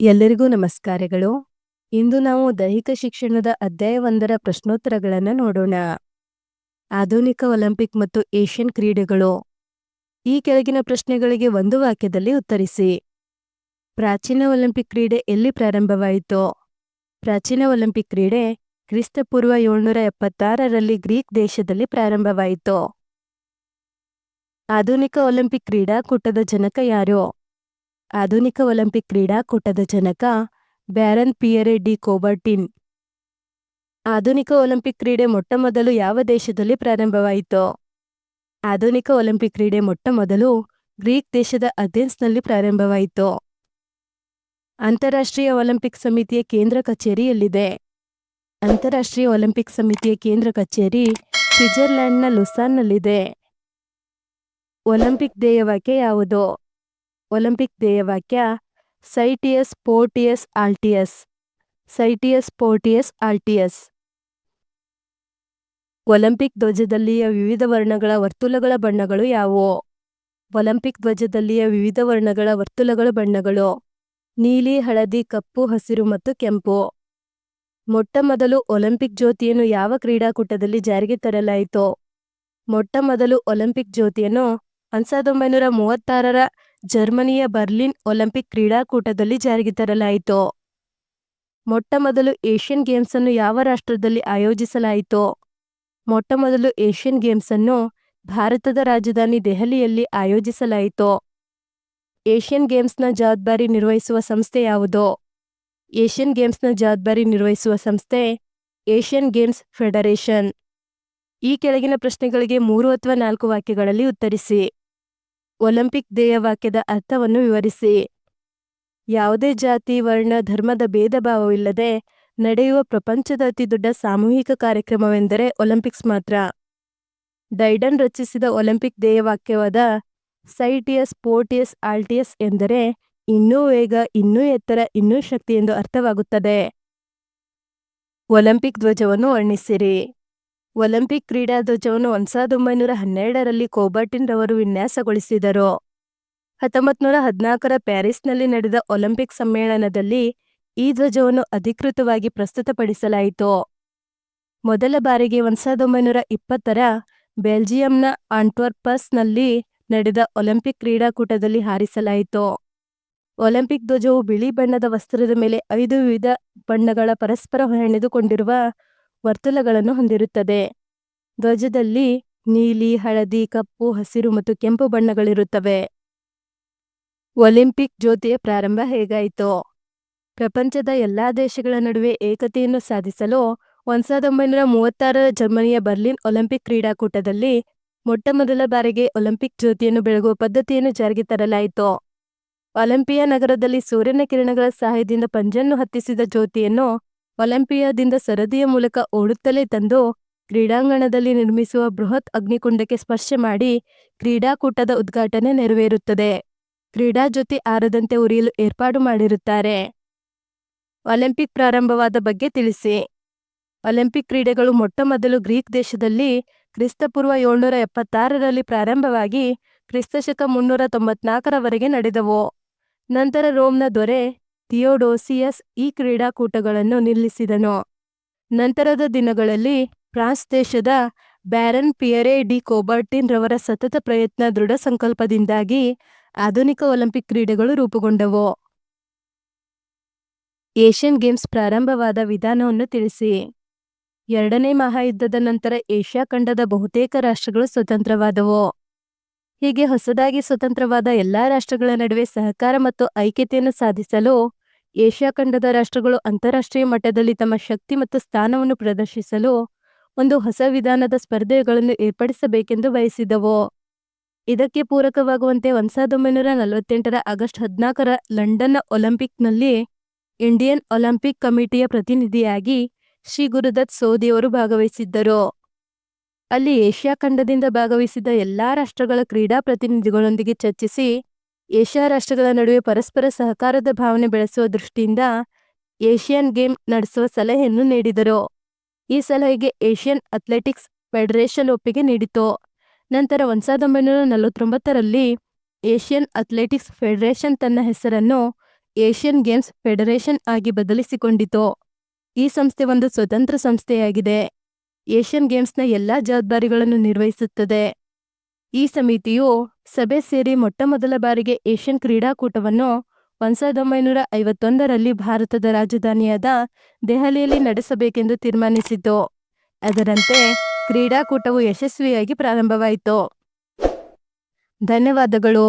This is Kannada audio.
ಎಲ್ಲರಿಗೂ ನಮಸ್ಕಾರಗಳು. ಇಂದು ನಾವು ದೈಹಿಕ ಶಿಕ್ಷಣದ ಅಧ್ಯಾಯವೊಂದರ ಪ್ರಶ್ನೋತ್ತರಗಳನ್ನು ನೋಡೋಣ. ಆಧುನಿಕ ಒಲಿಂಪಿಕ್ ಮತ್ತು ಏಷ್ಯನ್ ಕ್ರೀಡೆಗಳು. ಈ ಕೆಳಗಿನ ಪ್ರಶ್ನೆಗಳಿಗೆ ಒಂದು ವಾಕ್ಯದಲ್ಲಿ ಉತ್ತರಿಸಿ. ಪ್ರಾಚೀನ ಒಲಿಂಪಿಕ್ ಕ್ರೀಡೆ ಎಲ್ಲಿ ಪ್ರಾರಂಭವಾಯಿತು? ಪ್ರಾಚೀನ ಒಲಿಂಪಿಕ್ ಕ್ರೀಡೆ ಕ್ರಿಸ್ತಪೂರ್ವ ಏಳ್ನೂರ ಎಪ್ಪತ್ತಾರರಲ್ಲಿ ಗ್ರೀಕ್ ದೇಶದಲ್ಲಿ ಪ್ರಾರಂಭವಾಯಿತು. ಆಧುನಿಕ ಒಲಿಂಪಿಕ್ ಕ್ರೀಡಾಕೂಟದ ಜನಕ ಯಾರು? ಆಧುನಿಕ ಒಲಿಂಪಿಕ್ ಕ್ರೀಡಾಕೂಟದ ಜನಕ ಬ್ಯಾರನ್ ಪಿಯರೆ ಡಿ ಕೋಬರ್ಟಿನ್. ಆಧುನಿಕ ಒಲಿಂಪಿಕ್ ಕ್ರೀಡೆ ಮೊಟ್ಟಮೊದಲು ಯಾವ ದೇಶದಲ್ಲಿ ಪ್ರಾರಂಭವಾಯಿತು? ಆಧುನಿಕ ಒಲಿಂಪಿಕ್ ಕ್ರೀಡೆ ಮೊಟ್ಟಮೊದಲು ಗ್ರೀಕ್ ದೇಶದ ಅಥೆನ್ಸ್ನಲ್ಲಿ ಪ್ರಾರಂಭವಾಯಿತು? ಅಂತಾರಾಷ್ಟ್ರೀಯ ಒಲಿಂಪಿಕ್ ಸಮಿತಿಯ ಕೇಂದ್ರ ಕಚೇರಿಯಲ್ಲಿದೆ. ಅಂತಾರಾಷ್ಟ್ರೀಯ ಒಲಿಂಪಿಕ್ ಸಮಿತಿಯ ಕೇಂದ್ರ ಕಚೇರಿ ಸ್ವಿಟ್ಜರ್ಲ್ಯಾಂಡ್ನ ಲುಸಾನ್ನಲ್ಲಿದೆ ಒಲಿಂಪಿಕ್ ಧ್ಯೇಯವಾಕ್ಯ ಯಾವುದು? ಒಲಿಂಪಿಕ್ ಧ್ಯೇಯವಾಕ್ಯ ಸೈಟಿಯಸ್ ಪೋರ್ಟಿಯಸ್ ಆಲ್ಟಿಯಸ್, ಸೈಟಿಯಸ್ ಪೋರ್ಟಿಯಸ್ ಆಲ್ಟಿಯಸ್. ಒಲಿಂಪಿಕ್ ಧ್ವಜದಲ್ಲಿಯ ವಿವಿಧ ವರ್ಣಗಳ ವರ್ತುಲಗಳ ಬಣ್ಣಗಳು ಯಾವುವು? ಒಲಿಂಪಿಕ್ ಧ್ವಜದಲ್ಲಿಯ ವಿವಿಧ ವರ್ಣಗಳ ವರ್ತುಲಗಳ ಬಣ್ಣಗಳು, ನೀಲಿ, ಹಳದಿ, ಕಪ್ಪು, ಹಸಿರು ಮತ್ತು ಕೆಂಪು. ಮೊಟ್ಟಮೊದಲು ಒಲಿಂಪಿಕ್ ಜ್ಯೋತಿಯನ್ನು ಯಾವ ಕ್ರೀಡಾಕೂಟದಲ್ಲಿ ಜಾರಿಗೆ ತರಲಾಯಿತು? ಮೊಟ್ಟಮೊದಲು ಒಲಿಂಪಿಕ್ ಜ್ಯೋತಿಯನ್ನು ಸಾವಿರದ ಒಂಬೈನೂರ ಮೂವತ್ತಾರರ ಜರ್ಮನಿಯ ಬರ್ಲಿನ್ ಒಲಿಂಪಿಕ್ ಕ್ರೀಡಾಕೂಟದಲ್ಲಿ ಜಾರಿಗೆ ತರಲಾಯಿತು. ಮೊಟ್ಟಮೊದಲು ಏಷ್ಯನ್ ಗೇಮ್ಸ್ ಅನ್ನು ಯಾವ ರಾಷ್ಟ್ರದಲ್ಲಿ ಆಯೋಜಿಸಲಾಯಿತು? ಮೊಟ್ಟಮೊದಲು ಏಷ್ಯನ್ ಗೇಮ್ಸ್ ಅನ್ನು ಭಾರತದ ರಾಜಧಾನಿ ದೆಹಲಿಯಲ್ಲಿ ಆಯೋಜಿಸಲಾಯಿತು. ಏಷ್ಯನ್ ಗೇಮ್ಸ್ನ ಜವಾಬ್ದಾರಿ ನಿರ್ವಹಿಸುವ ಸಂಸ್ಥೆ ಯಾವುದು? ಏಷ್ಯನ್ ಗೇಮ್ಸ್ನ ಜವಾಬ್ದಾರಿ ನಿರ್ವಹಿಸುವ ಸಂಸ್ಥೆ ಏಷ್ಯನ್ ಗೇಮ್ಸ್ ಫೆಡರೇಷನ್. ಈ ಕೆಳಗಿನ ಪ್ರಶ್ನೆಗಳಿಗೆ ಮೂರು ಅಥವಾ ನಾಲ್ಕು ವಾಕ್ಯಗಳಲ್ಲಿ ಉತ್ತರಿಸಿ. ಒಲಿಂಪಿಕ್ ಧ್ಯೇಯವಾಕ್ಯದ ಅರ್ಥವನ್ನು ವಿವರಿಸಿ. ಯಾವುದೇ ಜಾತಿ, ವರ್ಣ, ಧರ್ಮದ ಭೇದ ಭಾವವಿಲ್ಲದೆ ನಡೆಯುವ ಪ್ರಪಂಚದ ಅತಿದೊಡ್ಡ ಸಾಮೂಹಿಕ ಕಾರ್ಯಕ್ರಮವೆಂದರೆ ಒಲಿಂಪಿಕ್ಸ್ ಮಾತ್ರ. ಡೈಡನ್ ರಚಿಸಿದ ಒಲಿಂಪಿಕ್ ಧ್ಯೇಯವಾಕ್ಯವಾದ ಸೈಟಿಯಸ್, ಪೋರ್ಟಿಯಸ್, ಆಲ್ಟಿಯಸ್ ಎಂದರೆ ಇನ್ನೂ ವೇಗ, ಇನ್ನೂ ಎತ್ತರ, ಇನ್ನೂ ಶಕ್ತಿ ಎಂದು ಅರ್ಥವಾಗುತ್ತದೆ. ಒಲಿಂಪಿಕ್ ಧ್ವಜವನ್ನು ವರ್ಣಿಸಿರಿ. ಒಲಿಂಪಿಕ್ ಕ್ರೀಡಾ ಧ್ವಜವನ್ನು ಒಂದ್ ಸಾವಿರದ ಒಂಬೈನೂರ ಹನ್ನೆರಡರಲ್ಲಿ ಕೋಬರ್ಟಿನ್ ರವರು ವಿನ್ಯಾಸಗೊಳಿಸಿದರು. ಹತ್ತೊಂಬತ್ತು ನೂರ ಹದಿನಾಲ್ಕರ ಪ್ಯಾರಿಸ್ನಲ್ಲಿ ನಡೆದ ಒಲಿಂಪಿಕ್ ಸಮ್ಮೇಳನದಲ್ಲಿ ಈ ಧ್ವಜವನ್ನು ಅಧಿಕೃತವಾಗಿ ಪ್ರಸ್ತುತಪಡಿಸಲಾಯಿತು. ಮೊದಲ ಬಾರಿಗೆ ಒಂದ್ ಸಾವಿರದ ಒಂಬೈನೂರ ಇಪ್ಪತ್ತರ ಬೆಲ್ಜಿಯಂನ ಆಂಟ್ವರ್ಪಸ್ನಲ್ಲಿ ನಡೆದ ಒಲಿಂಪಿಕ್ ಕ್ರೀಡಾಕೂಟದಲ್ಲಿ ಹಾರಿಸಲಾಯಿತು. ಒಲಿಂಪಿಕ್ ಧ್ವಜವು ಬಿಳಿ ಬಣ್ಣದ ವಸ್ತ್ರದ ಮೇಲೆ ಐದು ವಿವಿಧ ಬಣ್ಣಗಳ ಪರಸ್ಪರ ಹೆಣೆದುಕೊಂಡಿರುವ ವರ್ತುಲಗಳನ್ನು ಹೊಂದಿರುತ್ತದೆ. ಧ್ವಜದಲ್ಲಿ ನೀಲಿ, ಹಳದಿ, ಕಪ್ಪು, ಹಸಿರು ಮತ್ತು ಕೆಂಪು ಬಣ್ಣಗಳಿರುತ್ತವೆ. ಒಲಿಂಪಿಕ್ ಜ್ಯೋತಿಯ ಪ್ರಾರಂಭ ಹೇಗಾಯಿತು? ಪ್ರಪಂಚದ ಎಲ್ಲಾ ದೇಶಗಳ ನಡುವೆ ಏಕತೆಯನ್ನು ಸಾಧಿಸಲು ಒಂದ್ ಸಾವಿರದ ಒಂಬೈನೂರ ಮೂವತ್ತಾರರ ಜರ್ಮನಿಯ ಬರ್ಲಿನ್ ಒಲಿಂಪಿಕ್ ಕ್ರೀಡಾಕೂಟದಲ್ಲಿ ಮೊಟ್ಟಮೊದಲ ಬಾರಿಗೆ ಒಲಿಂಪಿಕ್ ಜ್ಯೋತಿಯನ್ನು ಬೆಳಗುವ ಪದ್ಧತಿಯನ್ನು ಜಾರಿಗೆ ತರಲಾಯಿತು. ಒಲಿಂಪಿಯಾ ನಗರದಲ್ಲಿ ಸೂರ್ಯನ ಕಿರಣಗಳ ಸಹಾಯದಿಂದ ಪಂಜನ್ನು ಹತ್ತಿಸಿದ ಜ್ಯೋತಿಯನ್ನು ಒಲಿಂಪಿಯಾದಿಂದ ಸರದಿಯ ಮೂಲಕ ಓಡುತ್ತಲೇ ತಂದು ಕ್ರೀಡಾಂಗಣದಲ್ಲಿ ನಿರ್ಮಿಸುವ ಬೃಹತ್ ಅಗ್ನಿಕುಂಡಕ್ಕೆ ಸ್ಪರ್ಶ ಮಾಡಿ ಕ್ರೀಡಾಕೂಟದ ಉದ್ಘಾಟನೆ ನೆರವೇರುತ್ತದೆ. ಕ್ರೀಡಾ ಜ್ಯೋತಿ ಆರದಂತೆ ಉರಿಯಲು ಏರ್ಪಾಡು ಮಾಡಿರುತ್ತಾರೆ. ಒಲಿಂಪಿಕ್ ಪ್ರಾರಂಭವಾದ ಬಗ್ಗೆ ತಿಳಿಸಿ. ಒಲಿಂಪಿಕ್ ಕ್ರೀಡೆಗಳು ಮೊಟ್ಟಮೊದಲು ಗ್ರೀಕ್ ದೇಶದಲ್ಲಿ ಕ್ರಿಸ್ತಪೂರ್ವ ಏಳ್ನೂರ ಎಪ್ಪತ್ತಾರರಲ್ಲಿ ಪ್ರಾರಂಭವಾಗಿ ಕ್ರಿಸ್ತಶಕ ಮುನ್ನೂರ ತೊಂಬತ್ನಾಲ್ಕರವರೆಗೆ ನಡೆದವು. ನಂತರ ರೋಮ್ನ ದೊರೆ ಥಿಯೋಡೋಸಿಯಸ್ ಈ ಕ್ರೀಡಾಕೂಟಗಳನ್ನು ನಿಲ್ಲಿಸಿದನು. ನಂತರದ ದಿನಗಳಲ್ಲಿ ಫ್ರಾನ್ಸ್ ದೇಶದ ಬ್ಯಾರನ್ ಪಿಯರೆ ಡಿ ಕೋಬರ್ಟಿನ್ ರವರ ಸತತ ಪ್ರಯತ್ನ ದೃಢ ಸಂಕಲ್ಪದಿಂದಾಗಿ ಆಧುನಿಕ ಒಲಿಂಪಿಕ್ ಕ್ರೀಡೆಗಳು ರೂಪುಗೊಂಡವು. ಏಷ್ಯನ್ ಗೇಮ್ಸ್ ಪ್ರಾರಂಭವಾದ ವಿಧಾನವನ್ನು ತಿಳಿಸಿ. ಎರಡನೇ ಮಹಾಯುದ್ಧದ ನಂತರ ಏಷ್ಯಾ ಖಂಡದ ಬಹುತೇಕ ರಾಷ್ಟ್ರಗಳು ಸ್ವತಂತ್ರವಾದವು. ಹೀಗೆ ಹೊಸದಾಗಿ ಸ್ವತಂತ್ರವಾದ ಎಲ್ಲಾ ರಾಷ್ಟ್ರಗಳ ನಡುವೆ ಸಹಕಾರ ಮತ್ತು ಐಕ್ಯತೆಯನ್ನು ಸಾಧಿಸಲು ಏಷ್ಯಾ ಖಂಡದ ರಾಷ್ಟ್ರಗಳು ಅಂತಾರಾಷ್ಟ್ರೀಯ ಮಟ್ಟದಲ್ಲಿ ತಮ್ಮ ಶಕ್ತಿ ಮತ್ತು ಸ್ಥಾನವನ್ನು ಪ್ರದರ್ಶಿಸಲು ಒಂದು ಹೊಸ ವಿಧಾನದ ಸ್ಪರ್ಧೆಗಳನ್ನು ಏರ್ಪಡಿಸಬೇಕೆಂದು ಬಯಸಿದವು. ಇದಕ್ಕೆ ಪೂರಕವಾಗುವಂತೆ ಒಂದು ಸಾವಿರದ ಒಂಬೈನೂರ ನಲವತ್ತೆಂಟರ ಆಗಸ್ಟ್ ಹದಿನಾಲ್ಕರ ಲಂಡನ್ನ ಒಲಿಂಪಿಕ್ನಲ್ಲಿ ಇಂಡಿಯನ್ ಒಲಿಂಪಿಕ್ ಕಮಿಟಿಯ ಪ್ರತಿನಿಧಿಯಾಗಿ ಶ್ರೀ ಗುರುದತ್ ಸೋದಿಯವರು ಭಾಗವಹಿಸಿದ್ದರು. ಅಲ್ಲಿ ಏಷ್ಯಾ ಖಂಡದಿಂದ ಭಾಗವಹಿಸಿದ ಎಲ್ಲಾ ರಾಷ್ಟ್ರಗಳ ಕ್ರೀಡಾ ಪ್ರತಿನಿಧಿಗಳೊಂದಿಗೆ ಚರ್ಚಿಸಿ ಏಷ್ಯಾ ರಾಷ್ಟ್ರಗಳ ನಡುವೆ ಪರಸ್ಪರ ಸಹಕಾರದ ಭಾವನೆ ಬೆಳೆಸುವ ದೃಷ್ಟಿಯಿಂದ ಏಷ್ಯನ್ ಗೇಮ್ ನಡೆಸುವ ಸಲಹೆಯನ್ನು ನೀಡಿದರು. ಈ ಸಲಹೆಗೆ ಏಷ್ಯನ್ ಅಥ್ಲೆಟಿಕ್ಸ್ ಫೆಡರೇಷನ್ ಒಪ್ಪಿಗೆ ನೀಡಿತು ನಂತರ ಒಂದು ಸಾವಿರದ ಒಂಬೈನೂರ ನಲವತ್ತೊಂಬತ್ತರಲ್ಲಿ ಏಷ್ಯನ್ ಅಥ್ಲೆಟಿಕ್ಸ್ ಫೆಡರೇಷನ್ ತನ್ನ ಹೆಸರನ್ನು ಏಷ್ಯನ್ ಗೇಮ್ಸ್ ಫೆಡರೇಷನ್ ಆಗಿ ಬದಲಿಸಿಕೊಂಡಿತು. ಈ ಸಂಸ್ಥೆ ಒಂದು ಸ್ವತಂತ್ರ ಸಂಸ್ಥೆಯಾಗಿದೆ. ಏಷ್ಯನ್ ಗೇಮ್ಸ್ನ ಎಲ್ಲಾ ಜವಾಬ್ದಾರಿಗಳನ್ನು ನಿರ್ವಹಿಸುತ್ತದೆ. ಈ ಸಮಿತಿಯು ಸಭೆ ಸೇರಿ ಮೊಟ್ಟಮೊದಲ ಬಾರಿಗೆ ಏಷ್ಯನ್ ಕ್ರೀಡಾಕೂಟವನ್ನು ಒಂದು ಸಾವಿರದ ಒಂಬೈನೂರ ಐವತ್ತೊಂದರಲ್ಲಿ ಭಾರತದ ರಾಜಧಾನಿಯಾದ ದೆಹಲಿಯಲ್ಲಿ ನಡೆಸಬೇಕೆಂದು ತೀರ್ಮಾನಿಸಿತು. ಅದರಂತೆ ಕ್ರೀಡಾಕೂಟವು ಯಶಸ್ವಿಯಾಗಿ ಪ್ರಾರಂಭವಾಯಿತು. ಧನ್ಯವಾದಗಳು.